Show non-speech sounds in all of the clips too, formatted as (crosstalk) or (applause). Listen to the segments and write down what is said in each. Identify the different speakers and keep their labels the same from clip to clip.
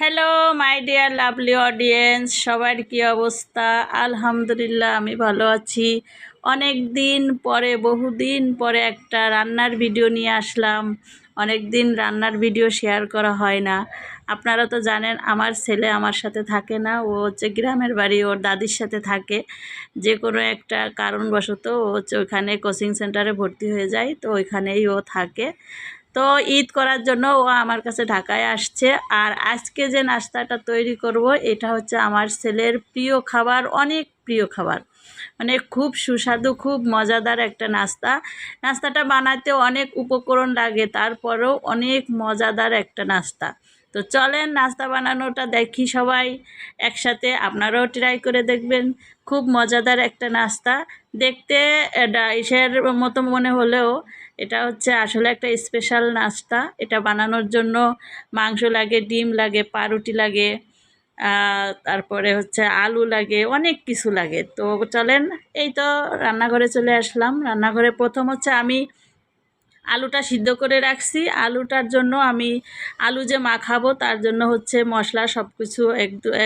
Speaker 1: Hello my dear lovely audience সবার কি অবস্থা? আলহামদুলিল্লাহ, আমি ভালো আছি। অনেক দিন পরে বহুদিন পরে একটা রান্নার ভিডিও নিয়ে আসলাম। অনেক দিন রান্নার ভিডিও শেয়ার করা হয় না। আপনারা তো জানেন, আমার ছেলে আমার সাথে থাকে না। ও হচ্ছে গ্রামের বাড়ি, ওর দাদির সাথে থাকে। যে কোনো একটা কারণবশত ও হচ্ছে ওইখানে কোচিং সেন্টারে ভর্তি হয়ে যায়। তো ওইখানেই ও থাকে। তো ঈদ করার জন্য ও আমার কাছে ঢাকায় আসছে। আর আজকে যে নাস্তাটা তৈরি করব, এটা হচ্ছে আমার ছেলের প্রিয় খাবার, অনেক প্রিয় খাবার। মানে খুব সুস্বাদু, খুব মজাদার একটা নাস্তা। নাস্তাটা বানাতে অনেক উপকরণ লাগে, তারপরেও অনেক মজাদার একটা নাস্তা। তো চলেন নাস্তা বানানোটা দেখি সবাই একসাথে, আপনারাও ট্রাই করে দেখবেন। খুব মজাদার একটা নাস্তা। দেখতে ডাইসের মতো মনে হলেও এটা হচ্ছে আসলে একটা স্পেশাল নাস্তা। এটা বানানোর জন্য মাংস লাগে, ডিম লাগে, পাউরুটি লাগে তারপরে হচ্ছে আলু লাগে, অনেক কিছু লাগে। তো চলেন, এই তো রান্নাঘরে চলে আসলাম। রান্নাঘরে প্রথম হচ্ছে আমি আলুটা সিদ্ধ করে রাখছি। আলুটার জন্য আমি আলু যে মাখাবো তার জন্য হচ্ছে মশলা সব কিছু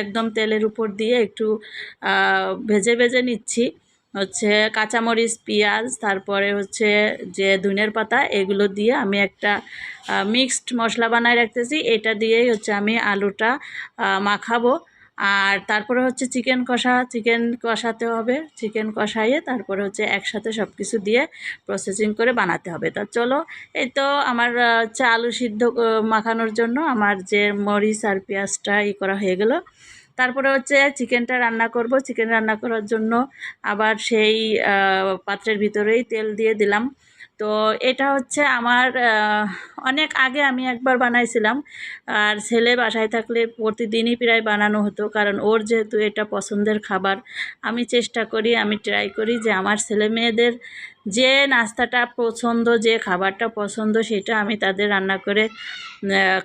Speaker 1: একদম তেলের উপর দিয়ে একটু ভেজে ভেজে নিচ্ছি। হচ্ছে কাঁচামরিচ, পেঁয়াজ, তারপরে হচ্ছে যে ধনের পাতা, এগুলো দিয়ে আমি একটা মিক্সড মশলা বানায় রাখতেছি। এটা দিয়েই হচ্ছে আমি আলুটা মাখাবো। আর তারপরে হচ্ছে চিকেন কষা, চিকেন কষাতে হবে, চিকেন কষাইয়ে তারপরে হচ্ছে একসাথে সব কিছু দিয়ে প্রসেসিং করে বানাতে হবে। তা চলো, এই তো আমার হচ্ছে আলু সিদ্ধ মাখানোর জন্য আমার যে মরিচ আর পেঁয়াজটা ই করা হয়ে গেলো। তারপরে হচ্ছে চিকেনটা রান্না করব। চিকেন রান্না করার জন্য আবার সেই পাত্রের ভিতরেই তেল দিয়ে দিলাম। তো এটা হচ্ছে আমার অনেক আগে আমি একবার বানাইছিলাম। আর ছেলে বাসায় থাকলে প্রতিদিনই প্রায় বানানো হতো, কারণ ওর যেহেতু এটা পছন্দের খাবার, আমি চেষ্টা করি, আমি ট্রাই করি যে আমার ছেলে মেয়েদের যে নাস্তাটা পছন্দ, যে খাবারটা পছন্দ, সেটা আমি তাদের রান্না করে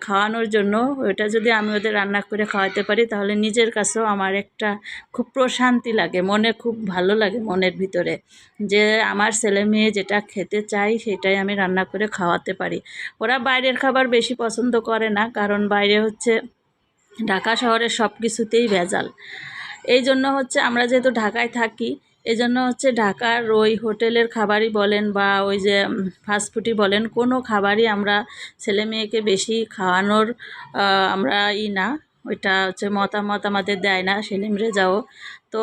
Speaker 1: খাওয়ানোর জন্য। ওটা যদি আমি ওদের রান্না করে খাওয়াতে পারি, তাহলে নিজের কাছেও আমার একটা খুব প্রশান্তি লাগে, মনে খুব ভালো লাগে মনের ভিতরে। যে আমার ছেলে মেয়ে যেটা খেতে চাই সেটাই আমি রান্না করে খাওয়াতে পারি। ওরা বাইরের খাবার বেশি পছন্দ করে না, কারণ বাইরে হচ্ছে ঢাকা শহরের সব কিছুতেই ভেজাল। এই জন্য হচ্ছে আমরা যেহেতু ঢাকায় থাকি এজন্য হচ্ছে ঢাকার ওই হোটেলের খাবারই বলেন বা ওই যে ফাস্টফুডই বলেন, কোনো খাবারই আমরা ছেলে মেয়েকে বেশি খাওয়ানোর আমরা ই না। ওইটা হচ্ছে মতামত আমাদের দেয় না সেলিম রেজাও তো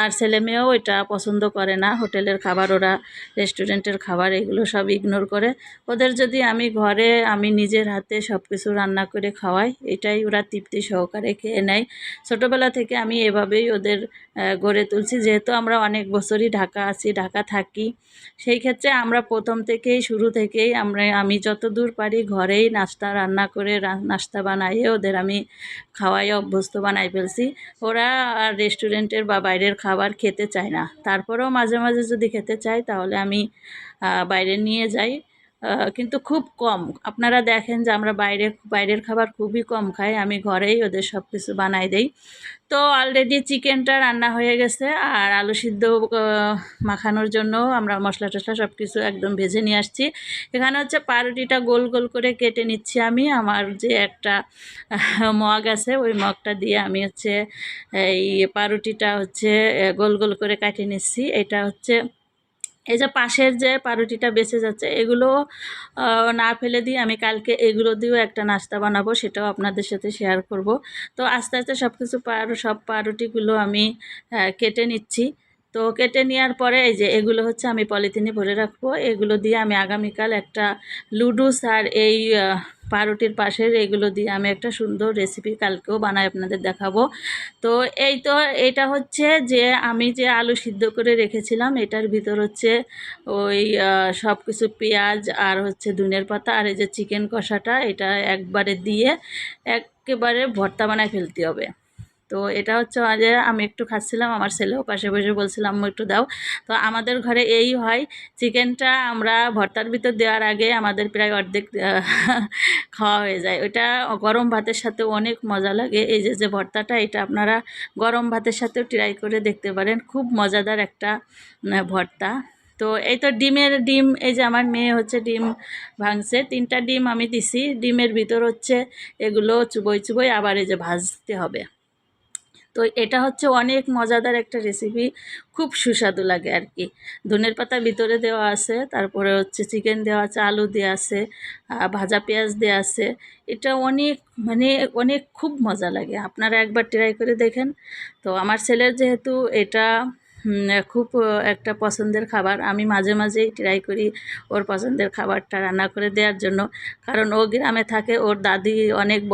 Speaker 1: আর ছেলে মেয়েও এটা পছন্দ করে না। হোটেলের খাবার, ওরা রেস্টুরেন্টের খাবার, এগুলো সব ইগনোর করে। ওদের যদি আমি ঘরে আমি নিজের হাতে সব কিছু রান্না করে খাওয়াই, এটাই ওরা তৃপ্তি সহকারে খেয়ে নেয়। ছোটোবেলা থেকে আমি এভাবেই ওদের গড়ে তুলছি। যেহেতু আমরা অনেক বছরই ঢাকা আছি, ঢাকা থাকি, সেই ক্ষেত্রে আমরা প্রথম থেকেই, শুরু থেকেই আমরা, আমি যত দূর পারি ঘরেই নাস্তা রান্না করে নাস্তা বানাইয়ে ওদের আমি খাওয়াই, অভ্যস্ত বানাই ফেলছি। ওরা আর রেস্টুরেন্টে রেস্টুরেন্টের বা বাইরের খাবার খেতে চায় না। তারপরেও মাঝে মাঝে যদি খেতে চাই তাহলে আমি বাইরে নিয়ে যাই। কিন্তু খুব কম। আপনারা দেখেন যে আমরা বাইরে বাইরের খাবার খুবই কম খাই। আমি ঘরেই ওদের সব কিছু বানাই দেই। তো অলরেডি চিকেনটা রান্না হয়ে গেছে আর আলু সিদ্ধ মাখানোর জন্য আমরা মশলা টশলা সব কিছু একদম ভেজে নিয়ে আসছি। এখানে হচ্ছে পাউরুটিটা গোল গোল করে কেটে নিচ্ছি আমি। আমার যে একটা মগ আছে, ওই মগটা দিয়ে আমি হচ্ছে এই পাউরুটিটা হচ্ছে গোল গোল করে কাটে নিচ্ছি। এটা হচ্ছে এই যে পাশের যে পাউরুটিটা বেঁচে যাচ্ছে, এগুলো না ফেলে দিয়ে আমি কালকে এগুলো দিয়েও একটা নাস্তা বানাবো, সেটাও আপনাদের সাথে শেয়ার করব। তো আস্তে আস্তে সব কিছু পার, সব পাউরুটিগুলো আমি কেটে নিচ্ছি। তো কেটে নেওয়ার পরে এই যে এগুলো হচ্ছে আমি পলিথিনে ভরে রাখব। এগুলো দিয়ে আমি আগামীকাল একটা লুডুস আর এই পাউরুটির পাশের এগুলো দিয়ে আমি একটা সুন্দর রেসিপি কালকেও বানাই আপনাদের দেখাবো। তো এই তো এটা হচ্ছে যে আমি যে আলু সিদ্ধ করে রেখেছিলাম, এটার ভিতর হচ্ছে ওই সব কিছু পেঁয়াজ আর হচ্ছে ধুনের পাতা আর এই যে চিকেন কষাটা, এটা একবারে দিয়ে একেবারে ভর্তা বানায় ফেলতে হবে। তো এটা হচ্ছে যে আমি একটু খাচ্ছিলাম, আমার ছেলেও পাশে বসে বলছিলাম একটু দাও। তো আমাদের ঘরে এই হয়, চিকেনটা আমরা ভর্তার ভিতর দেওয়ার আগে আমাদের প্রায় অর্ধেক (laughs) খাওয়া হয়ে যায়। ওইটা গরম ভাতের সাথে অনেক মজা লাগে। এই যে যে ভর্তাটা, এটা আপনারা গরম ভাতের সাথেও ট্রাই করে দেখতে পারেন। খুব মজাদার একটা ভর্তা। তো এই তো ডিমের ডিম, এই যে আমার মেয়ে হচ্ছে ডিম ভাঙছে। তিনটা ডিম আমি দিছি। ডিমের ভিতর হচ্ছে এগুলো চুবোই চুবোই, আবার এই যে ভাজতে হবে। তো এটা হচ্ছে অনেক মজাদার একটা রেসিপি খুব সুস্বাদু লাগে আর কি ধনের পাতা ভিতরে দেওয়া আছে, তারপরে হচ্ছে চিকেন দেওয়া আছে, আলু দেওয়া আছে ভাজা পেঁয়াজ দেওয়া আছে। এটা অনেক মানে অনেক খুব মজা লাগে। আপনারা একবার ট্রাই করে দেখেন। তো আমার ছেলের যেহেতু এটা খুব একটা পছন্দের খাবার, আমি মাঝে মাঝেই ট্রাই করি ওর পছন্দের খাবারটা রান্না করে দেওয়ার জন্য। কারণ ও গ্রামে থাকে, ওর দাদি অনেক